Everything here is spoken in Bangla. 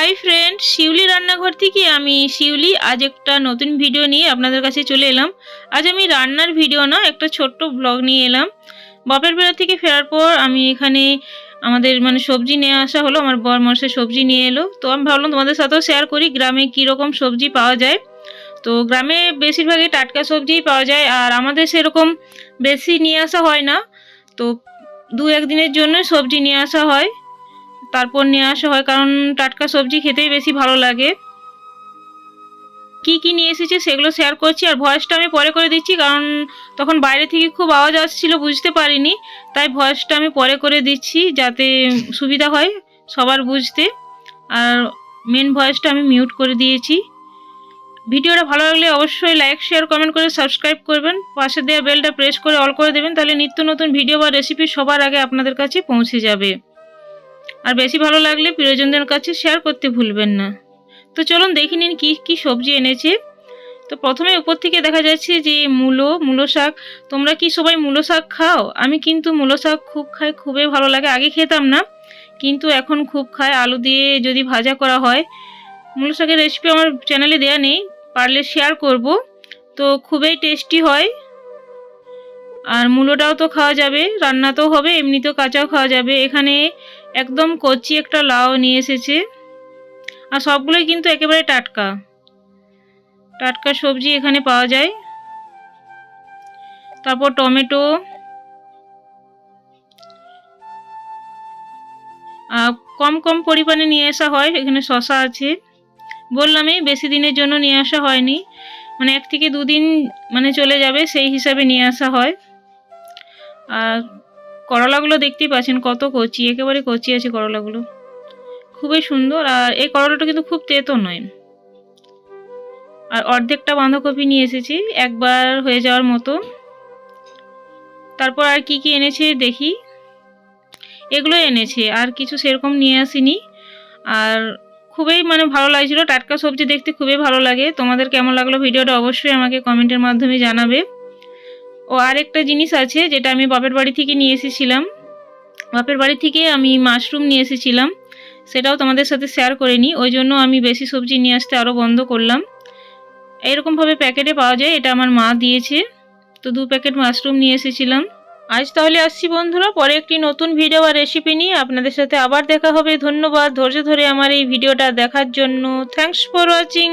হাই ফ্রেন্ড শিউলি রান্নাঘর থেকে আমি শিউলি আজ একটা নতুন ভিডিও নিয়ে আপনাদের কাছে চলে এলাম। আজ আমি রান্নার ভিডিও না, একটা ছোট্ট ব্লগ নিয়ে এলাম। বাপের বেলা থেকে ফেরার পর আমি এখানে আমাদের মানে সবজি নিয়ে আসা হলো, আমার বর মশাই সবজি নিয়ে এলো। তো আমি ভাবলাম তোমাদের সাথেও শেয়ার করি, গ্রামে কীরকম সবজি পাওয়া যায়। তো গ্রামে বেশিরভাগই টাটকা সবজিই পাওয়া যায়, আর আমাদের সেরকম বেশি নিয়ে আসা হয় না। তো দু একদিনের জন্য সবজি নিয়ে আসা হয়। তারপর নিয়ে আসা হয়, কারণ টাটকা সবজি খেতেই বেশি ভালো লাগে। কি কি নিয়ে এসেছে সেগুলো শেয়ার করছি, আর ভয়েসটা আমি পরে করে দিচ্ছি, কারণ তখন বাইরে থেকে খুব আওয়াজ আসছিল, বুঝতে পারিনি। তাই ভয়েসটা আমি পরে করে দিচ্ছি, যাতে সুবিধা হয় সবার বুঝতে। আর মেন ভয়েসটা আমি মিউট করে দিয়েছি। ভিডিওটা ভালো লাগলে অবশ্যই লাইক শেয়ার কমেন্ট করে সাবস্ক্রাইব করবেন। পাশে দেওয়া বেলটা প্রেস করে অল করে দেবেন, তাহলে নিত্য নতুন ভিডিও বা রেসিপি সবার আগে আপনাদের কাছে পৌঁছে যাবে। আর বেশি ভালো লাগলে প্রিয়জনদের কাছে শেয়ার করতে ভুলবেন না। তো চলুন দেখে নিন কী কী সবজি এনেছে। তো প্রথমে উপর থেকে দেখা যাচ্ছে যে মূলো মূলো শাক। তোমরা কি সবাই মূলো শাক খাও? আমি কিন্তু মূলো শাক খুব খাই, খুবই ভালো লাগে। আগে খেতাম না, কিন্তু এখন খুব খাই। আলু দিয়ে যদি ভাজা করা হয়, মূলো শাকের রেসিপি আমার চ্যানেলে দেওয়া নেই, পারলে শেয়ার করব। তো খুবই টেস্টি হয়। আর মূলোটাও তো খাওয়া যাবে রান্না রান্নাতেও হবে, এমনিতেও কাঁচাও খাওয়া যাবে। এখানে একদম কচি একটা লাউ নিয়ে এসেছে। আর সবগুলোই কিন্তু একেবারে টাটকা। টাটকা সবজি এখানে পাওয়া যায়। তারপর টমেটো। কম কম পরিমাণে নিয়ে আসা হয়, এখানে শশা আছে। বললামই বেশি দিনের জন্য নিয়ে আসা হয়নি। মানে এক থেকে দুদিন মানে চলে যাবে, সেই হিসাবে নিয়ে আসা হয়। আর করলাগুলো দেখতেই পাচ্ছেন, কত কচি, একেবারে কচি আছে করলাগুলো। খুবই সুন্দর, আর এই করলাটা কিন্তু খুব তেতো নয়। আর অর্ধেকটা বাঁধাকপি নিয়ে এসেছি, একবার হয়ে যাওয়ার মতো। তারপর আর কি কি এনেছে দেখি। এগুলো এনেছে, আর কিছু সেরকম নিয়ে আসিনি। আর খুবই মানে ভালো লাগছিল, টাটকা সবজি দেখতে খুবই ভালো লাগে। তোমাদের কেমন লাগল ভিডিওটা অবশ্যই আমাকে কমেন্টের মাধ্যমে জানাবে। ও আরেকটা জিনিস আছে যেটা আমি বাপের বাড়ি থেকে নিয়ে এসেছিলাম। বাপের বাড়ি থেকে আমি মাশরুম নিয়ে এসেছিলাম। সেটাও তোমাদের সাথে শেয়ার করে নিই। ওই জন্য আমি বেশি সবজি নিয়ে আসতে আরও বন্ধ করলাম। এরকমভাবে প্যাকেটে পাওয়া যায়, এটা আমার মা দিয়েছে। তো দু প্যাকেট মাশরুম নিয়ে এসেছিলাম। আজ তাহলে আসছি বন্ধুরা, পরে একটি নতুন ভিডিও বা রেসিপি নিয়ে আপনাদের সাথে আবার দেখা হবে। ধন্যবাদ ধৈর্য ধরে আমার এই ভিডিওটা দেখার জন্য। Thanks for watching